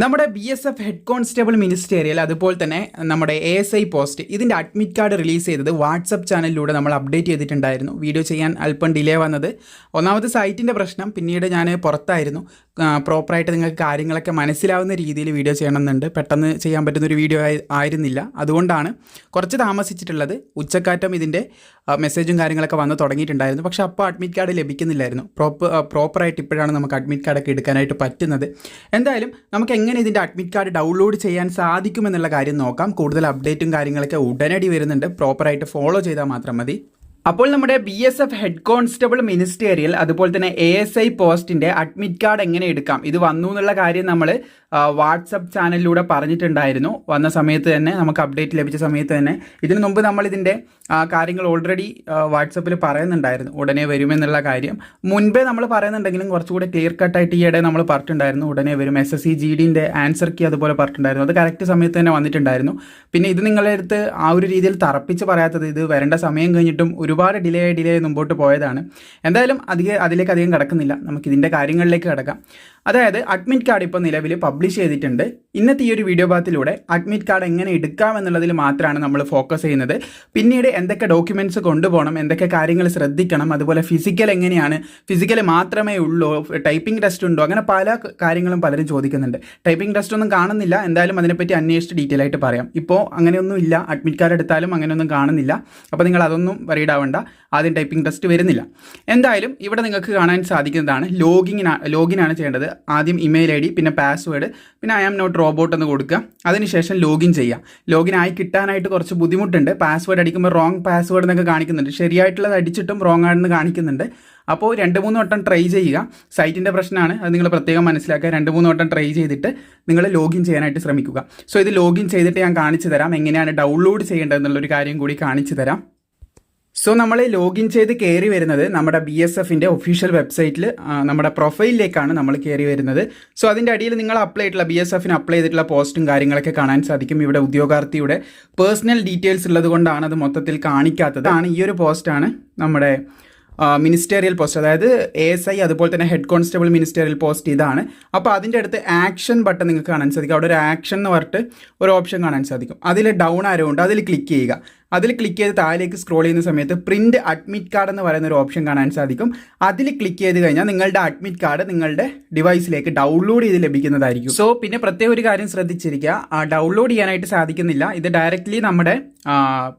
നമ്മുടെ B S F head constable ministerial അതുപോലെ തന്നെ നമ്മുടെ എ എസ് ഐ പോസ്റ്റ് ഇതിന്റെ അഡ്മിറ്റ് കാർഡ് റിലീസ് ചെയ്തത് വാട്സപ്പ് ചാനലിലൂടെ നമ്മൾ അപ്ഡേറ്റ് ചെയ്തിട്ടുണ്ടായിരുന്നു. വീഡിയോ ചെയ്യാൻ അല്പം ഡിലേ വന്നത്. ഒന്നാമത് സൈറ്റിന്റെ പ്രശ്നം പിന്നീട് ഞാൻ പുറത്തായിരുന്നു. പ്രോപ്പറായിട്ട് നിങ്ങൾക്ക് കാര്യങ്ങളൊക്കെ മനസ്സിലാവുന്ന രീതിയിൽ വീഡിയോ ചെയ്യണമെന്നുണ്ട്. പെട്ടെന്ന് ചെയ്യാൻ പറ്റുന്നൊരു വീഡിയോ ആയിരുന്നില്ല. അതുകൊണ്ടാണ് കുറച്ച് താമസിച്ചിട്ടുള്ളത്. ഉച്ചക്കാറ്റം ഇതിന്റെ മെസ്സേജും കാര്യങ്ങളൊക്കെ വന്ന് തുടങ്ങിയിട്ടുണ്ടായിരുന്നു. പക്ഷേ അപ്പോൾ അഡ്മിറ്റ് കാർഡ് ലഭിക്കുന്നില്ലായിരുന്നു. പ്രോപ്പർ പ്രോപ്പറായിട്ട് ഇപ്പോഴാണ് നമുക്ക് അഡ്മിറ്റ് കാർഡൊക്കെ എടുക്കാനായിട്ട് പറ്റുന്നത്. എന്തായാലും നമുക്ക് എങ്ങനെ ഇതിന്റെ അഡ്മിറ്റ് കാർഡ് ഡൗൺലോഡ് ചെയ്യാൻ സാധിക്കുമെന്നുള്ള കാര്യം നോക്കാം. കൂടുതൽ അപ്ഡേറ്റും കാര്യങ്ങളൊക്കെ ഉടനടി വരുന്നുണ്ട്. പ്രോപ്പറായിട്ട് ഫോളോ ചെയ്താൽ മാത്രം മതി. അപ്പോൾ നമ്മുടെ B S F head constable ministerial അതുപോലെ തന്നെ എ എസ് ഐ പോസ്റ്റിന്റെ അഡ്മിറ്റ് കാർഡ് എങ്ങനെ എടുക്കാം? ഇത് വന്നു എന്നുള്ള കാര്യം നമ്മൾ വാട്സപ്പ് ചാനലിലൂടെ പറഞ്ഞിട്ടുണ്ടായിരുന്നു. വന്ന സമയത്ത് തന്നെ നമുക്ക് അപ്ഡേറ്റ് ലഭിച്ച സമയത്ത് തന്നെ. ഇതിനു മുമ്പ് നമ്മൾ ഇതിന്റെ കാര്യങ്ങൾ ഓൾറെഡി വാട്സപ്പിൽ പറയുന്നുണ്ടായിരുന്നു. ഉടനെ വരുമെന്നുള്ള കാര്യം. മുൻപേ നമ്മൾ പറയുന്നുണ്ടെങ്കിലും കുറച്ചുകൂടെ ക്ലിയർ കട്ടായിട്ട് ഈയിടെ നമ്മൾ പറഞ്ഞിട്ടുണ്ടായിരുന്നു. ഉടനെ വരും. എസ് എസ് സി ജി ഡിന്റെ ആൻസർ കീ അതുപോലെ പറഞ്ഞിട്ടുണ്ടായിരുന്നു. അത് കറക്റ്റ് സമയത്ത് തന്നെ വന്നിട്ടുണ്ടായിരുന്നു. പിന്നെ ഇത് നിങ്ങളുടെ അടുത്ത് ആ ഒരു രീതിയിൽ തറപ്പിച്ച് പറയാത്തത് ഇത് വരേണ്ട സമയം കഴിഞ്ഞിട്ടും ഒരുപാട് ഡിലേ ഡിലേ മുമ്പോട്ട് പോയതാണ്. എന്തായാലും അധികം അതിലേക്ക് അധികം കിടക്കുന്നില്ല. നമുക്ക് ഇതിന്റെ കാര്യങ്ങളിലേക്ക് കിടക്കാം. അതായത് അഡ്മിറ്റ് കാർഡ് ഇപ്പോൾ നിലവിൽ പബ്ലിഷ് ചെയ്തിട്ടുണ്ട്. ഇന്നത്തെ ഈ ഒരു വീഡിയോ ഭാഗത്തിലൂടെ അഡ്മിറ്റ് കാർഡ് എങ്ങനെ എടുക്കാം എന്നുള്ളതിൽ മാത്രമാണ് നമ്മൾ ഫോക്കസ് ചെയ്യുന്നത്. പിന്നീട് എന്തൊക്കെ ഡോക്യുമെന്റ്സ് കൊണ്ടുപോകണം എന്തൊക്കെ കാര്യങ്ങൾ ശ്രദ്ധിക്കണം അതുപോലെ ഫിസിക്കൽ എങ്ങനെയാണ് ഫിസിക്കൽ മാത്രമേ ഉള്ളൂ ടൈപ്പിംഗ് ടെസ്റ്റ് ഉണ്ടോ അങ്ങനെ പല കാര്യങ്ങളും പലരും ചോദിക്കുന്നുണ്ട്. ടൈപ്പിംഗ് ടെസ്റ്റ് ഒന്നും കാണുന്നില്ല എന്തായാലും അതിനെപ്പറ്റി അന്വേഷിച്ച് ഡീറ്റെയിൽ ആയിട്ട് പറയാം. ഇപ്പോൾ അങ്ങനെയൊന്നും ഇല്ല അഡ്മിറ്റ് കാർഡ് എടുത്താലും അങ്ങനെയൊന്നും കാണുന്നില്ല. അപ്പോൾ നിങ്ങൾ അതൊന്നും വറീഡ് ആവേണ്ട ആദ്യം ടൈപ്പിംഗ് ടെസ്റ്റ് വരുന്നില്ല. എന്തായാലും ഇവിടെ നിങ്ങൾക്ക് കാണാൻ സാധിക്കുന്നതാണ് ലോഗിൻ ലോഗിനാണ് ചെയ്യേണ്ടത്. ആദ്യം ഇമെയിൽ ഐ ഡി പിന്നെ പാസ്വേഡ് പിന്നെ ഐ ആം നോട്ട് റോബോട്ട് എന്ന് കൊടുക്കുക. അതിനുശേഷം ലോഗിൻ ചെയ്യാം ലോഗിൻ ആയി കിട്ടാനായിട്ട് കുറച്ച് ബുദ്ധിമുട്ടുണ്ട്. പാസ്വേഡ് അടിക്കുമ്പോൾ റോങ് പാസ്വേഡ് എന്നൊക്കെ കാണിക്കുന്നുണ്ട്. ശരിയായിട്ടുള്ളത് അടിച്ചിട്ടും റോങ് ആണെന്ന് കാണിക്കുന്നുണ്ട്. അപ്പോൾ രണ്ട് മൂന്ന് വട്ടം ട്രൈ ചെയ്യുക. സൈറ്റിന്റെ പ്രശ്നമാണ്. അത് നിങ്ങൾ പ്രത്യേകം മനസ്സിലാക്കുക. രണ്ട് മൂന്ന് വട്ടം ട്രൈ ചെയ്തിട്ട് നിങ്ങൾ ലോഗിൻ ചെയ്യാനായിട്ട് ശ്രമിക്കുക. സോ ഇത് ലോഗിൻ ചെയ്തിട്ട് ഞാൻ കാണിച്ചു തരാം. എങ്ങനെയാണ് ഡൗൺലോഡ് ചെയ്യേണ്ടതെന്നുള്ളൊരു കാര്യം കൂടി കാണിച്ചു തരാം. സോ നമ്മൾ ലോഗിൻ ചെയ്ത് കയറി വരുന്നത് നമ്മുടെ ബി എസ് എഫിന്റെ ഒഫീഷ്യൽ വെബ്സൈറ്റിൽ നമ്മുടെ പ്രൊഫൈലിലേക്കാണ് നമ്മൾ കയറി വരുന്നത്. സോ അതിന്റെ അടിയിൽ നിങ്ങൾ അപ്ലൈ ചെയ്തിട്ടുള്ള ബി എസ് എഫിന് അപ്ലൈ ചെയ്തിട്ടുള്ള പോസ്റ്റും കാര്യങ്ങളൊക്കെ കാണാൻ സാധിക്കും. ഇവിടെ ഉദ്യോഗാർത്ഥിയുടെ പേഴ്സണൽ ഡീറ്റെയിൽസ് ഉള്ളത് കൊണ്ടാണ് അത് മൊത്തത്തിൽ കാണിക്കാത്തത്. ആണ് ഈ ഒരു പോസ്റ്റാണ് നമ്മുടെ മിനിസ്റ്റേറിയൽ പോസ്റ്റ് അതായത് എ എസ് ഐ അതുപോലെ തന്നെ ഹെഡ് കോൺസ്റ്റബിൾ മിനിസ്റ്റേറിയൽ പോസ്റ്റ് ഇതാണ്. അപ്പോൾ അതിന്റെ അടുത്ത് ആക്ഷൻ ബട്ടൺ നിങ്ങൾക്ക് കാണാൻ സാധിക്കും. അവിടെ ഒരു ആക്ഷൻ എന്ന് പറഞ്ഞിട്ട് ഒരു ഓപ്ഷൻ കാണാൻ സാധിക്കും. അതിൽ ഡൗൺ ആരോ ഉണ്ട്. അതിൽ ക്ലിക്ക് ചെയ്യുക. അതിൽ ക്ലിക്ക് ചെയ്ത് താഴേക്ക് സ്ക്രോൾ ചെയ്യുന്ന സമയത്ത് പ്രിന്റ് അഡ്മിറ്റ് കാർഡ് എന്ന് പറയുന്ന ഒരു ഓപ്ഷൻ കാണാൻ സാധിക്കും. അതിൽ ക്ലിക്ക് ചെയ്ത് കഴിഞ്ഞാൽ നിങ്ങളുടെ അഡ്മിറ്റ് കാർഡ് നിങ്ങളുടെ ഡിവൈസിലേക്ക് ഡൗൺലോഡ് ചെയ്ത് ലഭിക്കുന്നതായിരിക്കും. സോ പിന്നെ പ്രത്യേക ഒരു കാര്യം ശ്രദ്ധിച്ചിരിക്കുക. ഡൗൺലോഡ് ചെയ്യാനായിട്ട് സാധിക്കുന്നില്ല. ഇത് ഡയറക്റ്റ്ലി നമ്മുടെ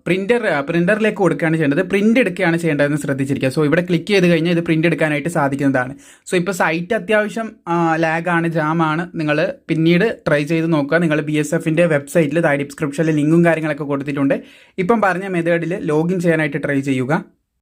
പ്രിന്റർ പ്രിന്ററിലേക്ക് കൊടുക്കുകയാണ് ചെയ്യേണ്ടത്. പ്രിന്റ് എടുക്കുകയാണ് ചെയ്യേണ്ടതെന്ന് ശ്രദ്ധിച്ചിരിക്കുക. സോ ഇവിടെ ക്ലിക്ക് ചെയ്ത് കഴിഞ്ഞാൽ ഇത് പ്രിന്റ് എടുക്കാനായിട്ട് സാധിക്കുന്നതാണ്. സോ ഇപ്പോൾ സൈറ്റ് അത്യാവശ്യം ലാഗാണ് ജാമാണ് നിങ്ങൾ പിന്നീട് ട്രൈ ചെയ്ത് നോക്കുക. നിങ്ങൾ ബി എസ് എഫിന്റെ വെബ്സൈറ്റിൽ താഴെ ഡിസ്ക്രിപ്ഷനിൽ ലിങ്കും കാര്യങ്ങളൊക്കെ കൊടുത്തിട്ടുണ്ട്. ഇപ്പം പറഞ്ഞ മെത്തേഡിൽ ലോഗിൻ ചെയ്യാനായിട്ട് ട്രൈ ചെയ്യുക.